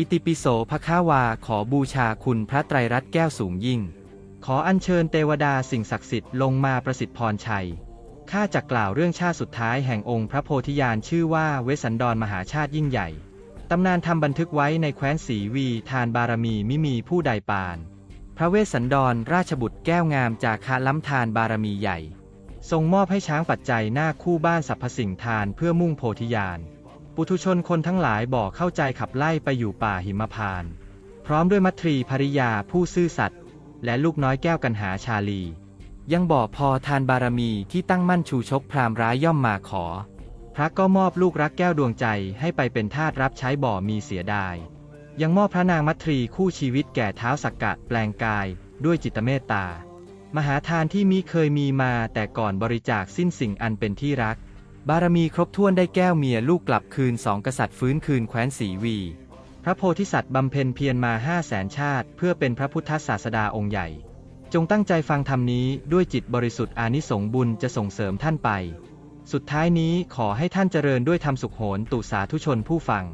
อิติปิโสภะควาขอบูชาคุณพระไตรรัตน์แก้วสูงยิ่ง ขออัญเชิญเทวดาสิ่งศักดิ์สิทธิ์ลงมาประสิทธิ์พรชัย ข้าจะกล่าวเรื่องชาติสุดท้ายแห่งองค์พระโพธิญาณชื่อว่าเวสันดรมหาชาติยิ่งใหญ่ ตำนานทำบันทึกไว้ในแคว้นศรีวีทานบารมีมิมีผู้ใดปาน พระเวสสันดรราชบุตรแก้วงามจากคาล้ำทานบารมีใหญ่ ทรงมอบให้ช้างปัจจัยหน้าคู่บ้านสรรพสิ่งทานเพื่อมุ่งโพธิญาณ ปุถุชนคนทั้งหลายบอกเข้าใจขับไล่ไปอยู่ป่าหิมพาน พร้อมด้วยมัตรีภริยาผู้ซื่อสัตย์และลูกน้อยแก้วกันหาชาลี ยังบอกพอทานบารมีที่ตั้งมั่นชูชกพรามร้ายย่อมมาขอ พระก็มอบลูกรักแก้วดวงใจให้ไปเป็นทาสรับใช้บ่อมีเสียดาย ยังมอบพระนางมัตรีคู่ชีวิตแก่เท้าสักกะแปลงกาย ด้วยจิตเมตตามหาทานที่มิเคยมีมาแต่ก่อนบริจาคสิ้นสิ่งอันเป็นที่รัก บารมีครบถ้วนได้แก้วเมียลูกกลับคืนสองกษัตริย์ฟื้นคืนแคว้นสีวี พระโพธิสัตว์บำเพ็ญเพียรมาห้าแสนชาติ เพื่อเป็นพระพุทธศาสดาองค์ใหญ่ จงตั้งใจฟังธรรมนี้ด้วยจิตบริสุทธิ์อานิสงส์บุญจะส่งเสริมท่านไป สุดท้ายนี้ขอให้ท่านเจริญด้วยธรรมสุขโหนตุสาธุชนผู้ฟัง